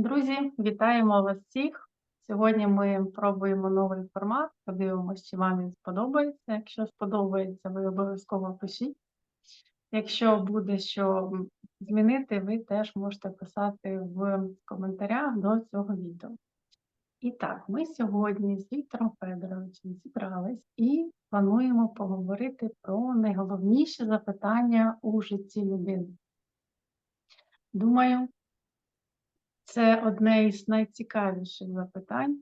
Друзі, вітаємо вас всіх. Сьогодні ми пробуємо новий формат. Подивимося, чи вам він сподобається. Якщо сподобається, ви обов'язково пишіть. Якщо буде що змінити, ви теж можете писати в коментарях до цього відео. І так, ми сьогодні з Віктором Федоровичем зібрались і плануємо поговорити про найголовніші запитання у житті людини. Думаю, це одне із найцікавіших запитань,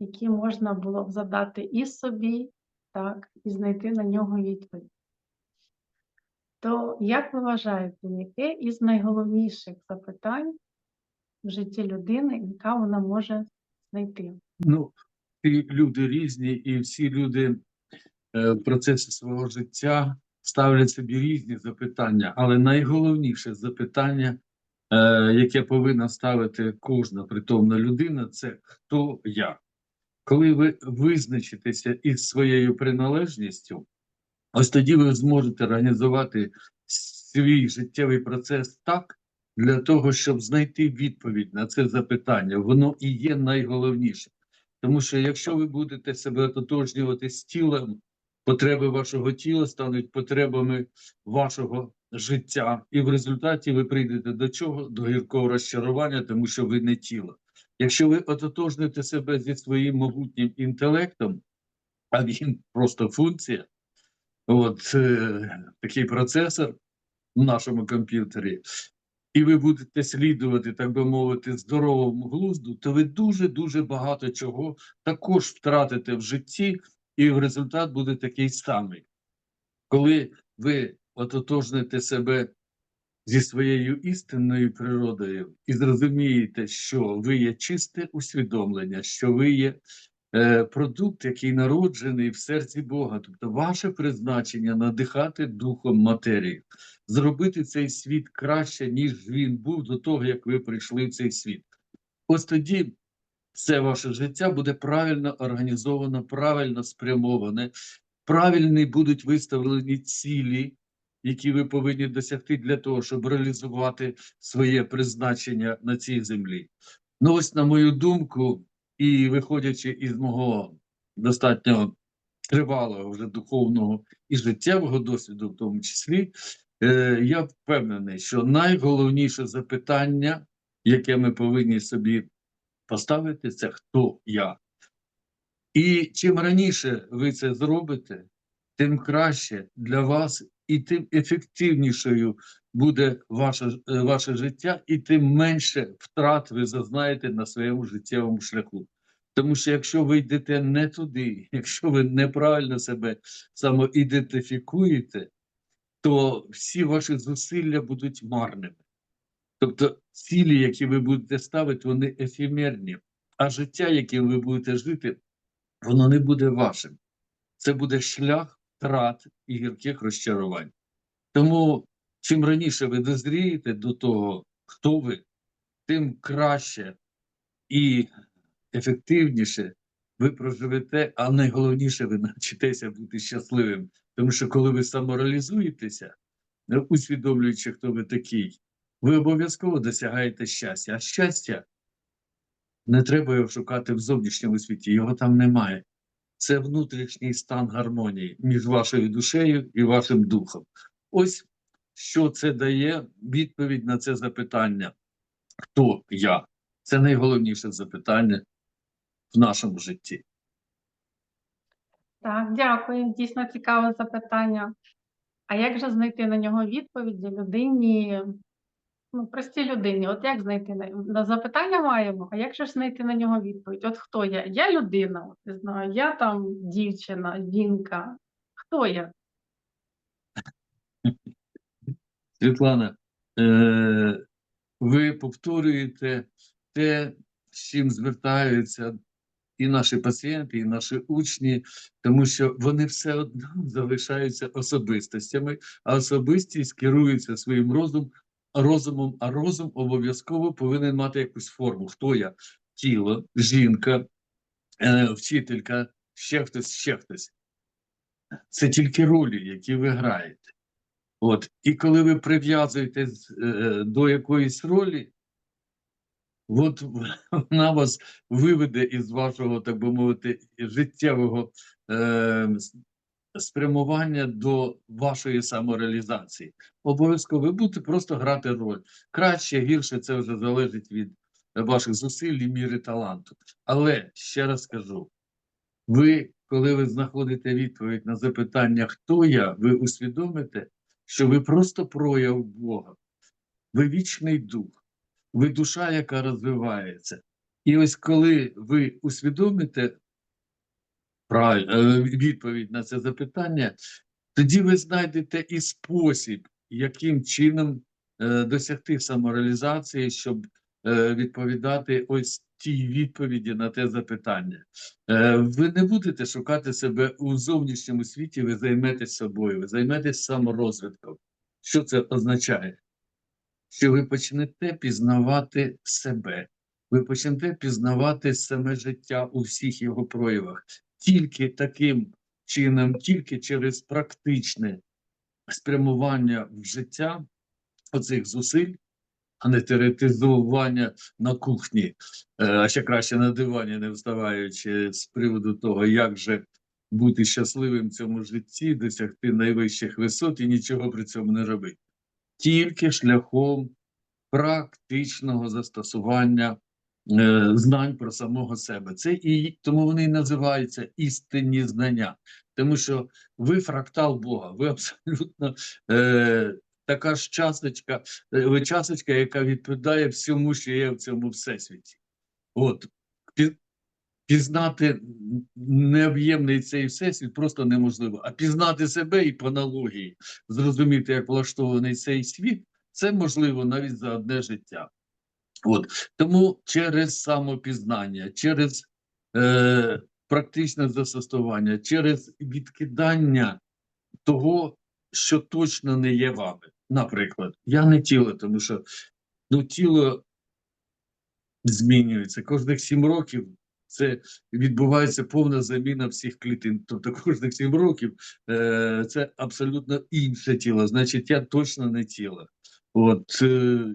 які можна було б задати і собі, так, і знайти на нього відповідь. То як ви вважаєте, яке із найголовніших запитань в житті людини, яка вона може знайти? Ну, люди різні, і всі люди е, в процесі свого життя ставлять собі різні запитання, але найголовніше запитання, яке повинна ставити кожна притомна людина, це хто я. Коли ви визначитеся із своєю приналежністю, ось тоді ви зможете організувати свій життєвий процес так, для того, щоб знайти відповідь на це запитання. Воно і є найголовніше. Тому що якщо ви будете себе ототожнювати з тілом, потреби вашого тіла стануть потребами вашого життя, і в результаті ви прийдете до чого? До гіркого розчарування, тому що ви не тіло. Якщо ви ототожните себе зі своїм могутнім інтелектом, а він просто функція, от е, такий процесор в нашому комп'ютері, і ви будете слідувати, так би мовити, здоровому глузду, то ви дуже-дуже багато чого також втратите в житті, і в результат буде такий самий. Коли ви ототожните себе зі своєю істинною природою і зрозумієте, що ви є чисте усвідомлення, що ви є е, продукт, який народжений в серці Бога, тобто ваше призначення надихати духом матерію, зробити цей світ краще, ніж він був до того, як ви прийшли в цей світ. Ось тоді все ваше життя буде правильно організовано, правильно спрямоване, правильні будуть виставлені цілі, які ви повинні досягти для того, щоб реалізувати своє призначення на цій землі. Ну, ось, на мою думку, і виходячи із мого достатньо тривалого вже духовного і життєвого досвіду, в тому числі, е, я впевнений, що найголовніше запитання, яке ми повинні собі поставити, це хто я. І чим раніше ви це зробите, тим краще для вас і тим ефективнішою буде ваше, е, ваше життя, і тим менше втрат ви зазнаєте на своєму життєвому шляху. Тому що якщо ви йдете не туди, якщо ви неправильно себе самоідентифікуєте, то всі ваші зусилля будуть марними. Тобто цілі, які ви будете ставити, вони ефемерні, а життя, яке ви будете жити, воно не буде вашим. Це буде шлях втрат і гірких розчарувань. Тому чим раніше ви дозрієте до того, хто ви, тим краще і ефективніше ви проживете, а найголовніше, ви навчитеся бути щасливим. Тому що коли ви самореалізуєтеся, усвідомлюючи, хто ви такий, ви обов'язково досягаєте щастя. А щастя не треба його шукати в зовнішньому світі, його там немає. Це внутрішній стан гармонії між вашою душею і вашим духом. Ось що це дає відповідь на це запитання. Хто я? Це найголовніше запитання в нашому житті. Так, дякую. Дійсно цікаве запитання. А як же знайти на нього відповіді людині, ну, простій людині? От як знайти на, запитання маємо, а як же ж знайти на нього відповідь? От хто я? Я людина, от, не знаю, я там дівчина, жінка. Хто я? Світлана, е, ви повторюєте те, з чим звертаються і наші пацієнти, і наші учні, тому що вони все одно залишаються особистостями, а особистість керується своїм розум, розумом, а розум обов'язково повинен мати якусь форму. Хто я? Тіло, жінка, е, вчителька, ще хтось, ще хтось. Це тільки ролі, які ви граєте. От, і коли ви прив'язуєтесь е, до якоїсь ролі, от вона вас виведе із вашого, так би мовити, життєвого е, спрямування до вашої самореалізації. Обов'язково ви будете просто грати роль. Краще, гірше це вже залежить від ваших зусиль і міри таланту. Але ще раз кажу: ви, коли ви знаходите відповідь на запитання, хто я, ви усвідомите, що ви просто прояв Бога, ви вічний дух, ви душа, яка розвивається. І ось коли ви усвідомите правиль- е, відповідь на це запитання, тоді ви знайдете і спосіб, яким чином е, досягти самореалізації, щоб е, відповідати ось тій відповіді на те запитання. Е, ви не будете шукати себе у зовнішньому світі, ви займетесь собою, ви займетесь саморозвитком. Що це означає? Що ви почнете пізнавати себе, ви почнете пізнавати саме життя у всіх його проявах. Тільки таким чином, тільки через практичне спрямування в життя оцих зусиль, а не теоретизування на кухні, е, а ще краще на дивані, не вставаючи з приводу того, як же бути щасливим в цьому житті, досягти найвищих висот і нічого при цьому не робити. Тільки шляхом практичного застосування знань про самого себе. Це і тому вони і називаються істинні знання, тому що ви фрактал Бога, ви абсолютно е, така ж часточка, е, ви часточка, яка відповідає всьому, що є в цьому всесвіті. От пізнати необ'ємний цей всесвіт просто неможливо. А пізнати себе і по аналогії зрозуміти, як влаштований цей світ, це можливо навіть за одне життя. От тому через самопізнання, через е, практичне застосування, через відкидання того, що точно не є вами. Наприклад, я не тіло, тому що ну, тіло змінюється кожних сім років. Це відбувається повна заміна всіх клітин. Тобто кожних сім років е, це абсолютно інше тіло. Значить, я точно не тіло. От е,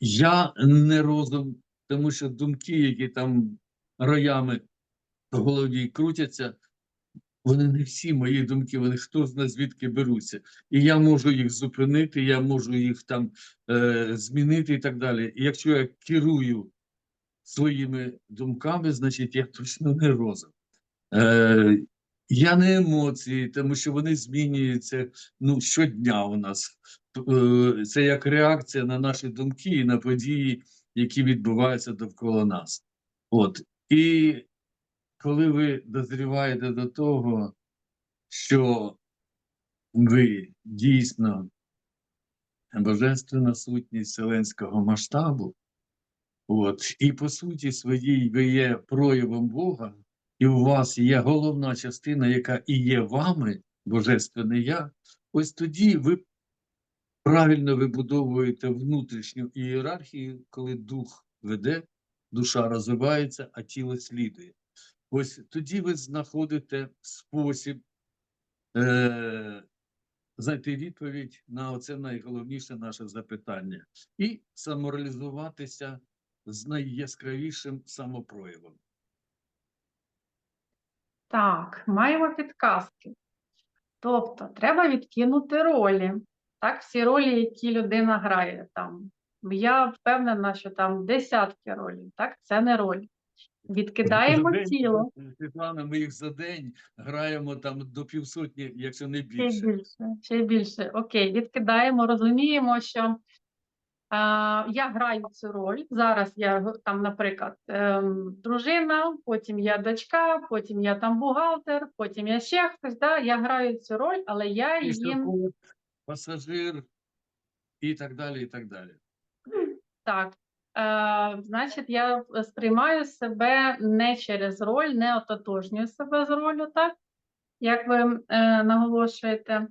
я не розум, тому що думки, які там роями в голові крутяться, вони не всі мої думки, вони хто зна звідки беруться. І я можу їх зупинити, я можу їх там е, змінити і так далі. І якщо я керую своїми думками, значить я точно не розум. Е, я не емоції, тому що вони змінюються ну, щодня у нас. Е, Це як реакція на наші думки і на події, які відбуваються довкола нас. От. І коли ви дозріваєте до того, що ви дійсно божественна сутність вселенського масштабу, от, і по суті своїй ви є проявом Бога, і у вас є головна частина, яка і є вами, божественне я, ось тоді ви правильно вибудовуєте внутрішню ієрархію, коли дух веде, душа розвивається, а тіло слідує. Ось тоді ви знаходите спосіб е, знайти відповідь на оце найголовніше наше запитання і самореалізуватися з найяскравішим самопроявом. Так, маємо підказки. Тобто, треба відкинути ролі. Так, всі ролі, які людина грає там. Я впевнена, що там десятки ролей. Так, це не роль. Відкидаємо день, тіло. Світлана, ми їх за день граємо там до півсотні, якщо не Ще більше. більше, ще більше. Окей, відкидаємо, розуміємо, що а, я граю цю роль. Зараз я там, наприклад, ем, дружина, потім я дочка, потім я там бухгалтер, потім я ще хтось. Да? Я граю цю роль, але я їм пасажир і так далі, і так далі. так. Е, значить, я сприймаю себе не через роль, не ототожнюю себе з ролью, так? Як ви е, наголошуєте.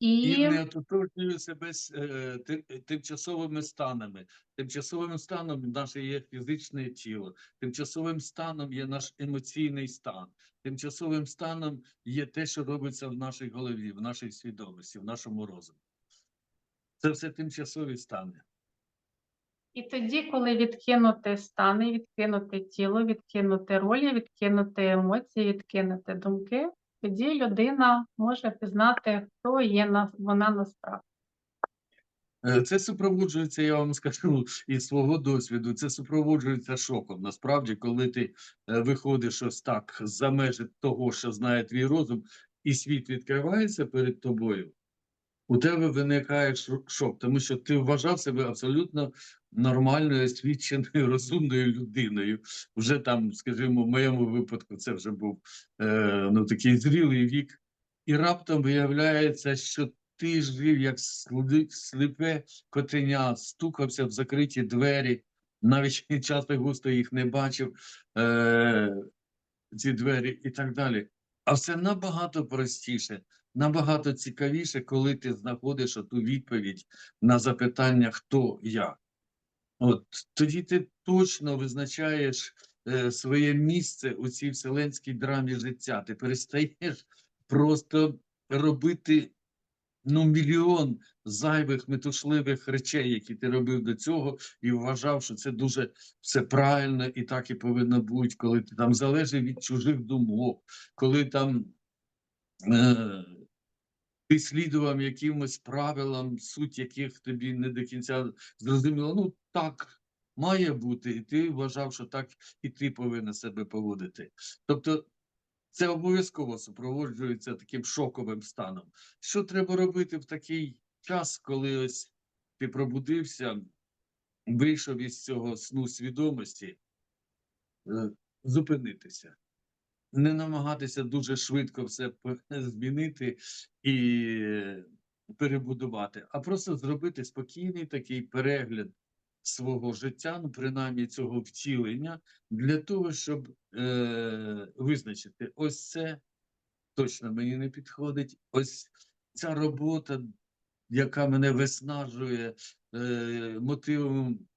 І не ототожнюю себе з е, тимчасовими станами. Тимчасовим станом наше є фізичне тіло, тимчасовим станом є наш емоційний стан, тимчасовим станом є те, що робиться в нашій голові, в нашій свідомості, в нашому розумі. Це все тимчасові стани. І тоді, коли відкинути стани, відкинути тіло, відкинути ролі, відкинути емоції, відкинути думки, тоді людина може пізнати, хто є на- вона насправді. Е, Це супроводжується, я вам скажу, із свого досвіду. Це супроводжується шоком. Насправді, коли ти е, виходиш ось так за межі того, що знає твій розум, і світ відкривається перед тобою, у тебе виникає шо- шок, тому що ти вважав себе абсолютно нормальною, освіченою, розумною людиною. Вже там, скажімо, в моєму випадку, це вже був е, ну, такий зрілий вік, і раптом виявляється, що ти жив як сліпе котеня, стукався в закриті двері, навіть часто густо їх не бачив, е, ці двері і так далі. А все набагато простіше, набагато цікавіше, коли ти знаходиш ту відповідь на запитання, хто я. От тоді ти точно визначаєш е, своє місце у цій вселенській драмі життя. Ти перестаєш просто робити ну, мільйон зайвих метушливих речей, які ти робив до цього, і вважав, що це дуже все правильно і так і повинно бути, коли ти там залежив від чужих думок, коли там е, ти слідував якимось правилам, суть яких тобі не до кінця зрозуміло. Ну так має бути, і ти вважав, що так і ти повинен себе поводити. Тобто це обов'язково супроводжується таким шоковим станом. Що треба робити в такий час, коли ось ти пробудився, вийшов із цього сну свідомості, Е, зупинитися, не намагатися дуже швидко все змінити і перебудувати, а просто зробити спокійний такий перегляд свого життя, ну принаймні цього втілення, для того, щоб е, визначити, ось це точно мені не підходить, ось ця робота, яка мене виснажує, е, мотивом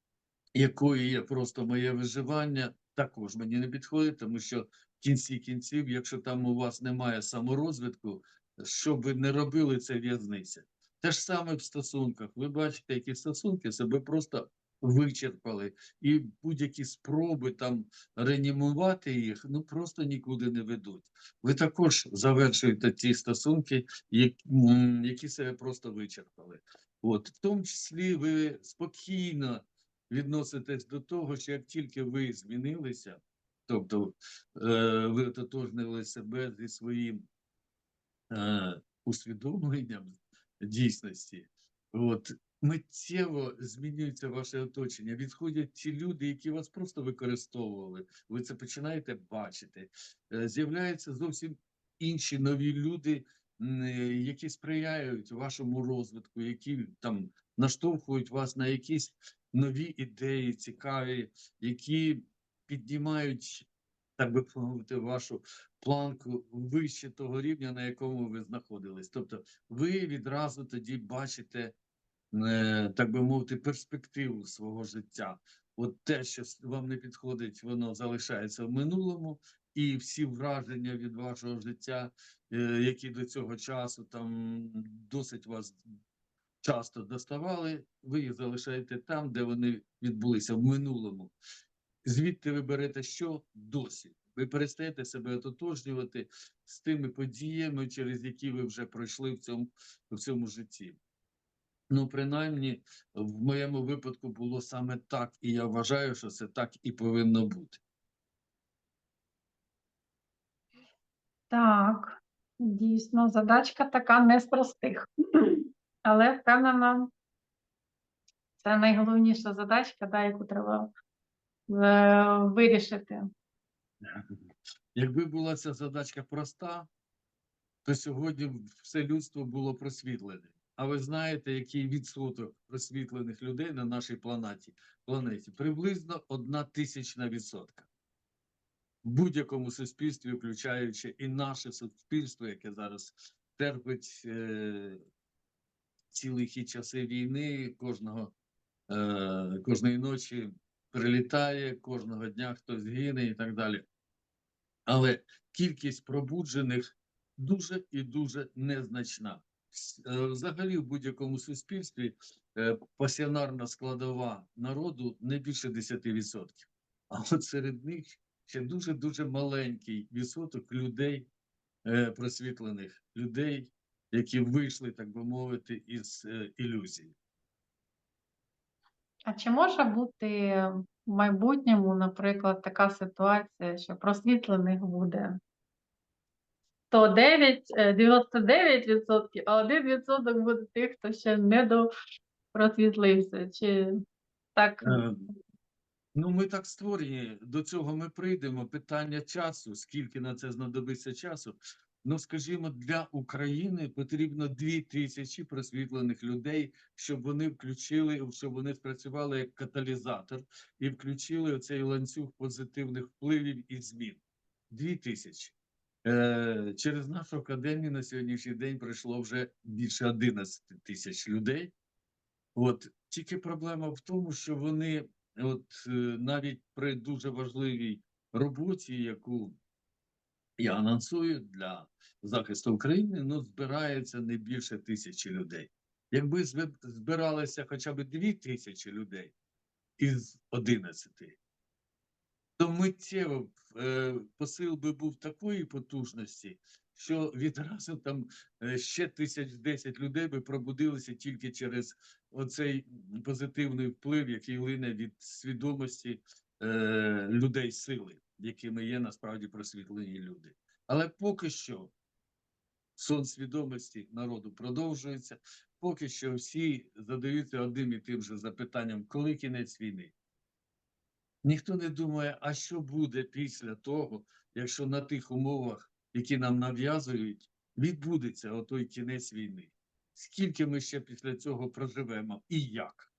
якої є просто моє виживання, також мені не підходить, тому що в кінці кінців, якщо там у вас немає саморозвитку, що ви не робили, це в'язниця. Те ж саме в стосунках. Ви бачите, які стосунки себе просто вичерпали, і будь-які спроби там реанімувати їх, ну просто нікуди не ведуть. Ви також завершуєте ті стосунки, які, себе просто вичерпали. От, в тому числі ви спокійно відноситесь до того, що як тільки ви змінилися, тобто е, ви ототожнили себе зі своїм е, усвідомленням дійсності, от миттєво змінюється ваше оточення. Відходять ті люди, які вас просто використовували. Ви це починаєте бачити. Е, з'являються зовсім інші нові люди, які сприяють вашому розвитку, які там наштовхують вас на якісь нові ідеї, цікаві, які піднімають, так би мовити, вашу планку вище того рівня, на якому ви знаходились. Тобто ви відразу тоді бачите, е, так би мовити, перспективу свого життя. От те, що вам не підходить, воно залишається в минулому, і всі враження від вашого життя, е, які до цього часу там досить вас часто доставали, ви їх залишаєте там, де вони відбулися в минулому. Звідти ви берете що? Досвід. Ви перестаєте себе ототожнювати з тими подіями, через які ви вже пройшли в цьому, в цьому житті. Ну, принаймні, в моєму випадку було саме так, і я вважаю, що це так і повинно бути. Так, дійсно, задачка така не з простих. Але впевнена, це найголовніша задачка, да, яку треба е, вирішити. Якби була ця задачка проста, то сьогодні все людство було просвітлене. А ви знаєте, який відсоток просвітлених людей на нашій планеті? планеті? Приблизно одна тисячна відсотка. Будь-якому суспільстві, включаючи і наше суспільство, яке зараз терпить е, цілі ті часи війни, кожного, е, кожної ночі прилітає, кожного дня хтось гине і так далі. Але кількість пробуджених дуже і дуже незначна. Е, Взагалі, в будь-якому суспільстві е, пасіонарна складова народу не більше 10%. А от серед них ще дуже-дуже маленький відсоток людей е, просвітлених, людей, які вийшли, так би мовити, із е, ілюзії. А чи може бути в майбутньому, наприклад, така ситуація, що просвітлених буде 109, е, 99%, а 1% буде тих, хто ще не допросвітлився? Чи так? Е, Ну, ми так створені, до цього ми прийдемо. Питання часу, скільки на це знадобиться часу. Ну, скажімо, для України потрібно дві тисячі просвітлених людей, щоб вони включили, щоб вони спрацювали як каталізатор і включили цей ланцюг позитивних впливів і змін. Дві тисячі. Е, через нашу академію на сьогоднішній день пройшло вже більше 11 тисяч людей. От тільки проблема в тому, що вони, от е, навіть при дуже важливій роботі, яку я анонсую для захисту України, ну збирається не більше тисячі людей. Якби збиралися хоча б дві тисячі людей із 11, то миттєво е, посил би був такої потужності, що відразу там е, ще тисяч десять людей би пробудилися тільки через оцей позитивний вплив, який лине від свідомості е, людей сили, якими є насправді просвітлені люди. Але поки що сон свідомості народу продовжується, поки що всі задаються одним і тим же запитанням, коли кінець війни. Ніхто не думає, а що буде після того, якщо на тих умовах, які нам нав'язують, відбудеться отой кінець війни. Скільки ми ще після цього проживемо і як?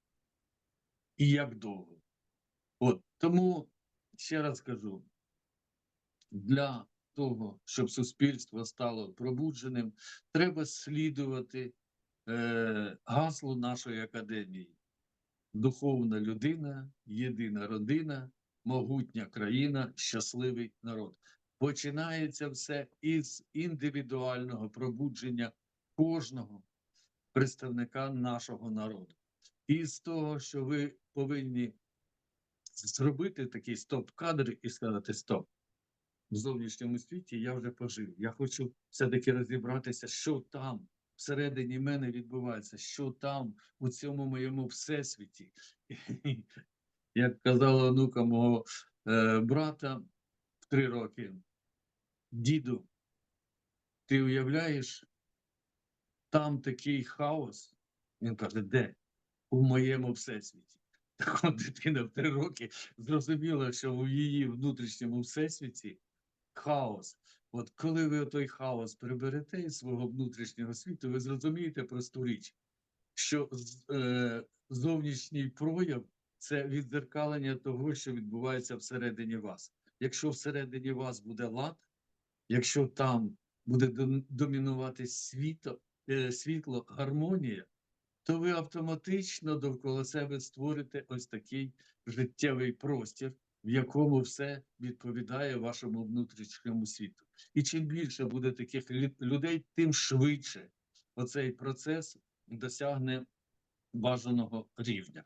І як довго? От тому ще раз кажу: для того, щоб суспільство стало пробудженим, треба слідувати е, гаслу нашої академії. Духовна людина, єдина родина, могутня країна, щасливий народ. Починається все із індивідуального пробудження кожного представника нашого народу. І з того, що ви повинні зробити такий стоп-кадр і сказати: Стоп, в зовнішньому світі я вже пожив. Я хочу все-таки розібратися, що там всередині мене відбувається, що там у цьому моєму всесвіті. Як казала онука мого е, брата в три роки, діду, ти уявляєш, там такий хаос. Він каже, де? У моєму всесвіті. Так от дитина в три роки зрозуміла, що в її внутрішньому всесвіті хаос. От коли ви той хаос приберете із свого внутрішнього світу, ви зрозумієте просту річ, що е, зовнішній прояв це віддзеркалення того, що відбувається всередині вас. Якщо всередині вас буде лад, якщо там буде дом- домінувати світло, е, світло, гармонія, то ви автоматично довкола себе створите ось такий життєвий простір, в якому все відповідає вашому внутрішньому світу. І чим більше буде таких людей, тим швидше оцей процес досягне бажаного рівня.